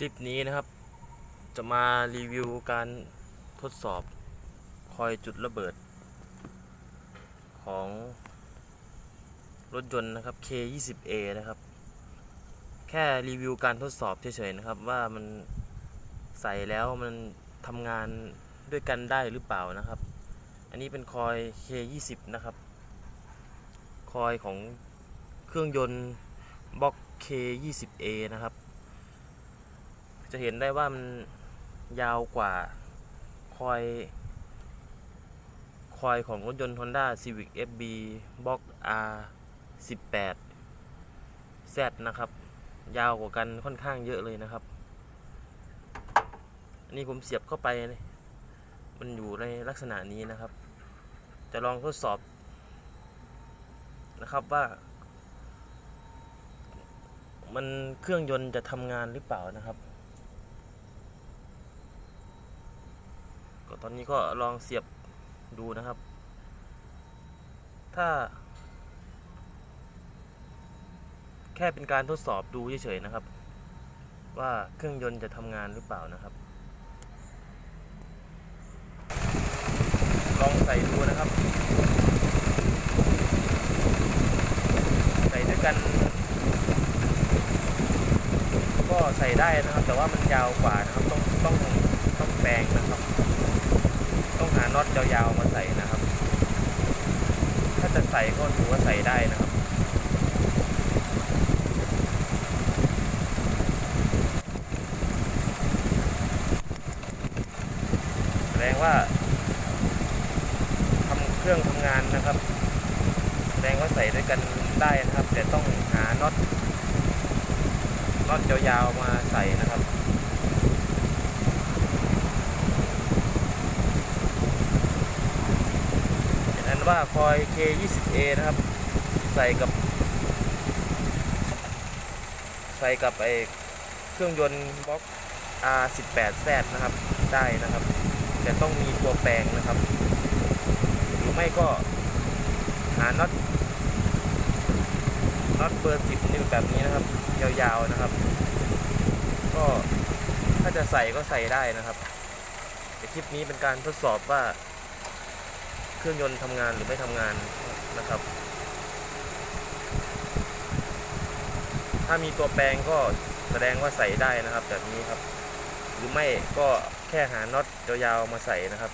คลิปนี้นะครับ จะมารีวิวการทดสอบคอยจุดระเบิด ของรถยนต์นะครับ K20A นะครับ แค่รีวิวการทดสอบเฉยๆนะครับ ว่ามันใส่แล้วมันทำงานด้วยกันได้หรือเปล่านะครับ อันนี้เป็นคอย K20 นะครับ คอยของเครื่องยนต์บล็อก K20A นะครับ จะเห็นได้ว่ามันยาวกว่าคอย คอยของรถยนต์ Honda Civic FB Box R18 Z นะครับ ยาวกว่ากันค่อนข้างเยอะเลยนะครับ อันนี้ผมเสียบเข้าไปเนี่ยมันอยู่ในลักษณะนี้นะครับ จะลองทดสอบนะครับว่า มันเครื่องยนต์จะทำงานหรือเปล่านะครับ ตอนนี้ก็ลองเสียบดูนะครับ ถ้า แค่เป็นการทดสอบดูเฉยๆนะครับ ว่าเครื่องยนต์จะทำงานหรือเปล่านะครับ ลองใส่ดูนะครับ ใส่ด้วยกัน ก็ใส่ได้นะครับ แต่ว่ามันยาวกว่านะครับ ต้องต้องต้องแปลงนะ น็อตยาวๆมาใส่นะครับ ถ้าจะใส่ก็ถือว่าใส่ได้นะครับแสดงว่าทำเครื่องทำงานนะครับ แสดงว่าใส่ด้วยกันได้นะครับ แต่ต้องหาน็อตน็อตยาวๆมาใส่นะครับ ว่าคอย K20A นะครับ ใส่กับ ใส่กับไอเครื่องยนต์บล็อก R18Z นะครับ ได้นะครับ แต่ต้องมีตัวแปลงนะครับ หรือไม่ก็หาน็อตน็อตเบอร์10นิ้วแบบนี้นะครับ ยาวๆนะครับ ก็ถ้าจะใส่ก็ใส่ได้นะครับแต่คลิปนี้เป็นการทดสอบว่า เครื่องยนต์ทำงานหรือไม่ทำงานนะครับ ถ้ามีตัวแปลงก็แสดงว่าใส่ได้นะครับ แบบนี้ครับ หรือไม่ก็แค่หาน็อตยาวๆมาใส่นะครับ